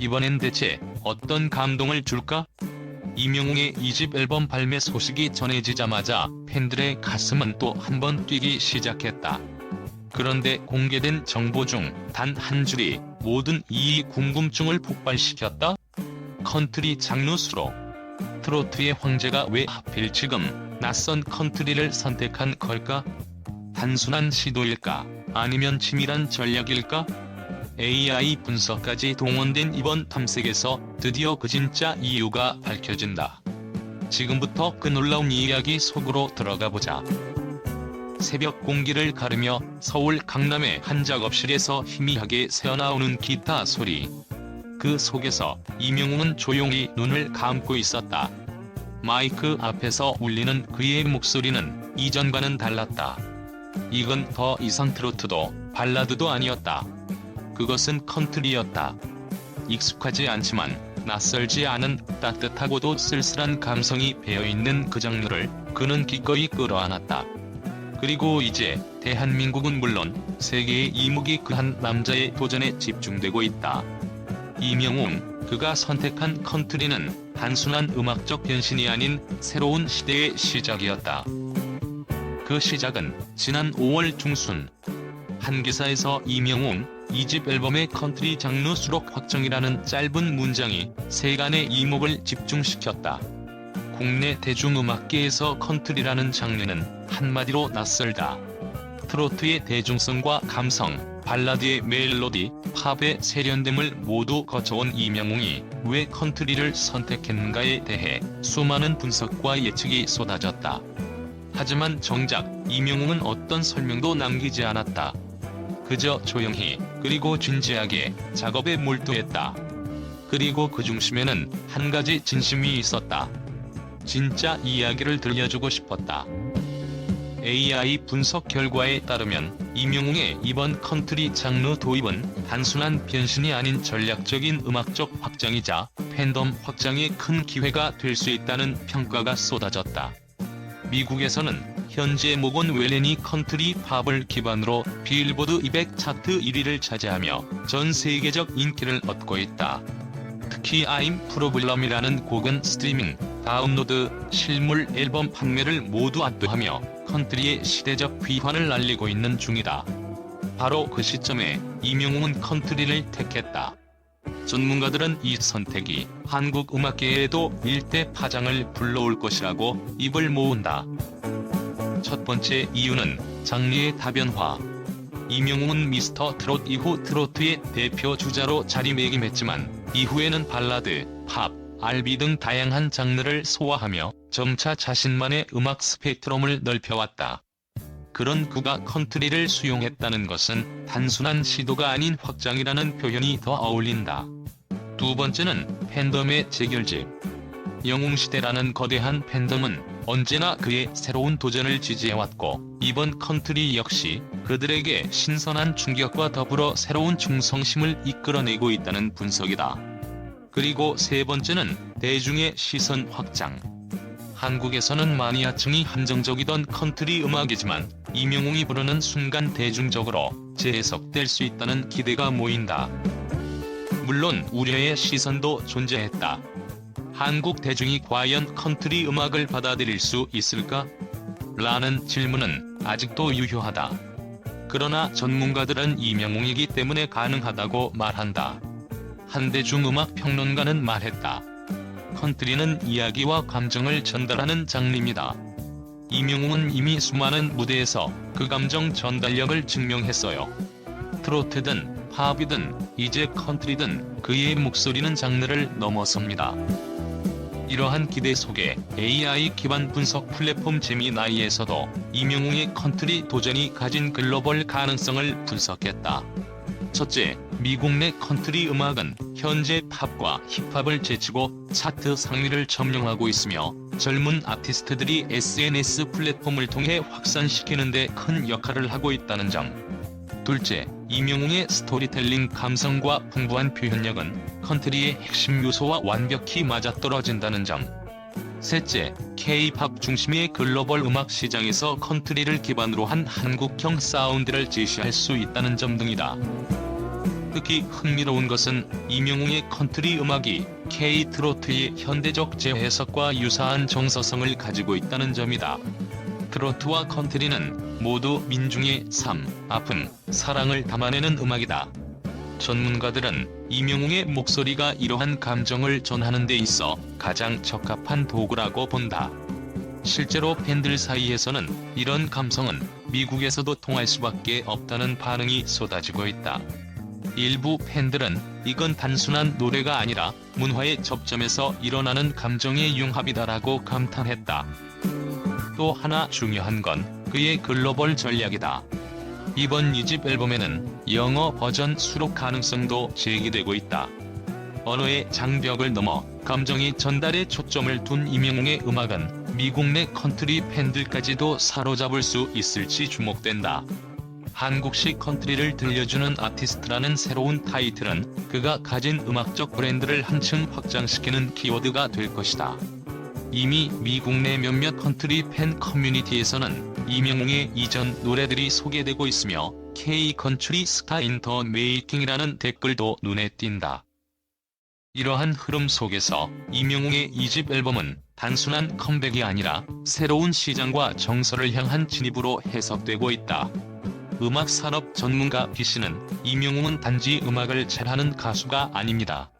이번엔 대체 어떤 감동을 줄까? 이명웅의 2집 앨범 발매 소식이 전해지자마자 팬들의 가슴은 또 한 번 뛰기 시작했다. 그런데 공개된 정보 중 단 한 줄이 모든 이 궁금증을 폭발시켰다? 컨트리 장르 수록 트로트의 황제가 왜 하필 지금 낯선 컨트리를 선택한 걸까? 단순한 시도일까? 아니면 치밀한 전략일까? AI 분석까지 동원된 이번 탐색에서 드디어 그 진짜 이유가 밝혀진다. 지금부터 그 놀라운 이야기 속으로 들어가 보자. 새벽 공기를 가르며 서울 강남의 한 작업실에서 희미하게 새어나오는 기타 소리. 그 속에서 이명웅은 조용히 눈을 감고 있었다. 마이크 앞에서 울리는 그의 목소리는 이전과는 달랐다. 이건 더 이상 트로트도 발라드도 아니었다. 그것은 컨트리였다. 익숙하지 않지만 낯설지 않은 따뜻하고도 쓸쓸한 감성이 배어있는 그 장르를 그는 기꺼이 끌어안았다. 그리고 이제 대한민국은 물론 세계의 이목이 그 한 남자의 도전에 집중되고 있다. 이명웅, 그가 선택한 컨트리는 단순한 음악적 변신이 아닌 새로운 시대의 시작이었다. 그 시작은 지난 5월 중순 한 기사에서 이명웅 2집 앨범의 컨트리 장르 수록 확정이라는 짧은 문장이 세간의 이목을 집중시켰다. 국내 대중음악계에서 컨트리라는 장르는 한마디로 낯설다. 트로트의 대중성과 감성, 발라드의 멜로디, 팝의 세련됨을 모두 거쳐온 이명웅이 왜 컨트리를 선택했는가에 대해 수많은 분석과 예측이 쏟아졌다. 하지만 정작 이명웅은 어떤 설명도 남기지 않았다. 그저 조용히 그리고 진지하게 작업에 몰두했다. 그리고 그 중심에는 한 가지 진심이 있었다. 진짜 이야기를 들려주고 싶었다. AI 분석 결과에 따르면 이명웅의 이번 컨트리 장르 도입은 단순한 변신이 아닌 전략적인 음악적 확장이자 팬덤 확장에 큰 기회가 될 수 있다는 평가가 쏟아졌다. 미국에서는 현재 모건 웰렌이 컨트리 팝을 기반으로 빌보드 200 차트 1위를 차지하며 전 세계적 인기를 얻고 있다. 특히 I'm Problem이라는 곡은 스트리밍, 다운로드, 실물 앨범 판매를 모두 압도하며 컨트리의 시대적 귀환을 알리고 있는 중이다. 바로 그 시점에 이명웅은 컨트리를 택했다. 전문가들은 이 선택이 한국 음악계에도 일대 파장을 불러올 것이라고 입을 모은다. 첫 번째 이유는 장르의 다변화. 이명웅은 미스터 트롯 이후 트로트의 대표 주자로 자리매김했지만 이후에는 발라드, 팝, R&B 등 다양한 장르를 소화하며 점차 자신만의 음악 스펙트럼을 넓혀왔다. 그런 그가 컨트리를 수용했다는 것은 단순한 시도가 아닌 확장이라는 표현이 더 어울린다. 두 번째는 팬덤의 재결집. 영웅시대라는 거대한 팬덤은 언제나 그의 새로운 도전을 지지해왔고 이번 컨트리 역시 그들에게 신선한 충격과 더불어 새로운 충성심을 이끌어내고 있다는 분석이다. 그리고 세 번째는 대중의 시선 확장. 한국에서는 마니아층이 한정적이던 컨트리 음악이지만 이명웅이 부르는 순간 대중적으로 재해석될 수 있다는 기대가 모인다. 물론 우려의 시선도 존재했다. 한국 대중이 과연 컨트리 음악을 받아들일 수 있을까? 라는 질문은 아직도 유효하다. 그러나 전문가들은 이명웅이기 때문에 가능하다고 말한다. 한 대중 음악 평론가는 말했다. 컨트리는 이야기와 감정을 전달하는 장르입니다. 이명웅은 이미 수많은 무대에서 그 감정 전달력을 증명했어요. 트로트든 팝이든 이제 컨트리든 그의 목소리는 장르를 넘어섭니다. 이러한 기대 속에 AI 기반 분석 플랫폼 제미나이에서도 이명웅의 컨트리 도전이 가진 글로벌 가능성을 분석했다. 첫째, 미국 내 컨트리 음악은 현재 팝과 힙합을 제치고 차트 상위를 점령하고 있으며 젊은 아티스트들이 SNS 플랫폼을 통해 확산시키는 데 큰 역할을 하고 있다는 점. 둘째, 이명웅의 스토리텔링 감성과 풍부한 표현력은 컨트리의 핵심 요소와 완벽히 맞아떨어진다는 점. 셋째, K-팝 중심의 글로벌 음악 시장에서 컨트리를 기반으로 한 한국형 사운드를 제시할 수 있다는 점 등이다. 특히 흥미로운 것은 이명웅의 컨트리 음악이 K-트로트의 현대적 재해석과 유사한 정서성을 가지고 있다는 점이다. 트로트와 컨트리는 모두 민중의 삶, 아픔, 사랑을 담아내는 음악이다. 전문가들은 이명웅의 목소리가 이러한 감정을 전하는 데 있어 가장 적합한 도구라고 본다. 실제로 팬들 사이에서는 이런 감성은 미국에서도 통할 수밖에 없다는 반응이 쏟아지고 있다. 일부 팬들은 이건 단순한 노래가 아니라 문화의 접점에서 일어나는 감정의 융합이다라고 감탄했다. 또 하나 중요한 건 그의 글로벌 전략이다. 이번 2집 앨범에는 영어 버전 수록 가능성도 제기되고 있다. 언어의 장벽을 넘어 감정의 전달에 초점을 둔 이명웅의 음악은 미국 내 컨트리 팬들까지도 사로잡을 수 있을지 주목된다. 한국식 컨트리를 들려주는 아티스트라는 새로운 타이틀은 그가 가진 음악적 브랜드를 한층 확장시키는 키워드가 될 것이다. 이미 미국 내 몇몇 컨트리 팬 커뮤니티에서는 이명웅의 이전 노래들이 소개되고 있으며 K 컨트리 스타 인터 메이킹이라는 댓글도 눈에 띈다. 이러한 흐름 속에서 이명웅의 2집 앨범은 단순한 컴백이 아니라 새로운 시장과 정서를 향한 진입으로 해석되고 있다. 음악 산업 전문가 B씨는 이명웅은 단지 음악을 잘하는 가수가 아닙니다.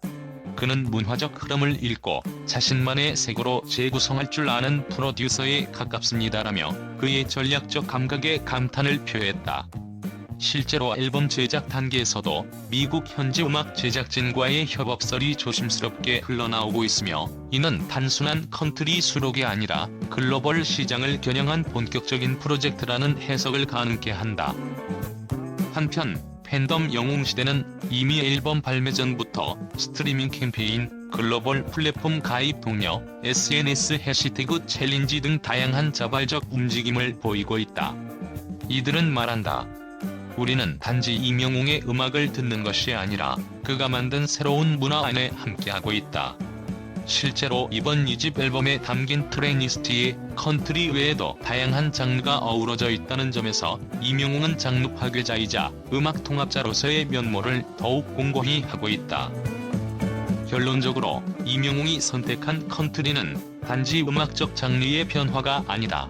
그는 문화적 흐름을 읽고 자신만의 색으로 재구성할 줄 아는 프로듀서에 가깝습니다라며 그의 전략적 감각에 감탄을 표했다. 실제로 앨범 제작 단계에서도 미국 현지 음악 제작진과의 협업설이 조심스럽게 흘러나오고 있으며 이는 단순한 컨트리 수록이 아니라 글로벌 시장을 겨냥한 본격적인 프로젝트라는 해석을 가능케 한다. 한편 팬덤 영웅시대는 이미 앨범 발매 전부터 스트리밍 캠페인, 글로벌 플랫폼 가입 독려, SNS 해시태그 챌린지 등 다양한 자발적 움직임을 보이고 있다. 이들은 말한다. 우리는 단지 이명웅의 음악을 듣는 것이 아니라 그가 만든 새로운 문화 안에 함께하고 있다. 실제로 이번 2집 앨범에 담긴 트랙리스트에 컨트리 외에도 다양한 장르가 어우러져 있다는 점에서 이명웅은 장르 파괴자이자 음악 통합자로서의 면모를 더욱 공고히 하고 있다. 결론적으로 이명웅이 선택한 컨트리는 단지 음악적 장르의 변화가 아니다.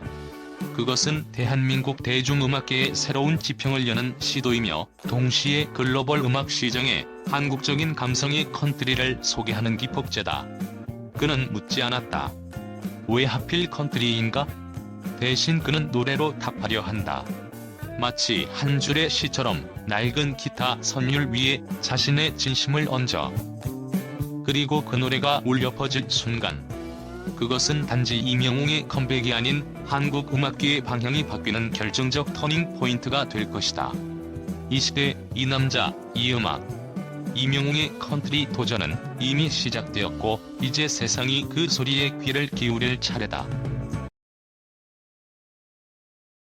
그것은 대한민국 대중음악계의 새로운 지평을 여는 시도이며 동시에 글로벌 음악 시장에 한국적인 감성의 컨트리를 소개하는 기폭제다. 그는 묻지 않았다. 왜 하필 컨트리인가? 대신 그는 노래로 답하려 한다. 마치 한 줄의 시처럼 낡은 기타 선율 위에 자신의 진심을 얹어. 그리고 그 노래가 울려 퍼질 순간 그것은 단지 이명웅의 컴백이 아닌 한국 음악계의 방향이 바뀌는 결정적 터닝 포인트가 될 것이다. 이 시대, 이 남자, 이 음악. 이명웅의 컨트리 도전은 이미 시작되었고 이제 세상이 그 소리에 귀를 기울일 차례다.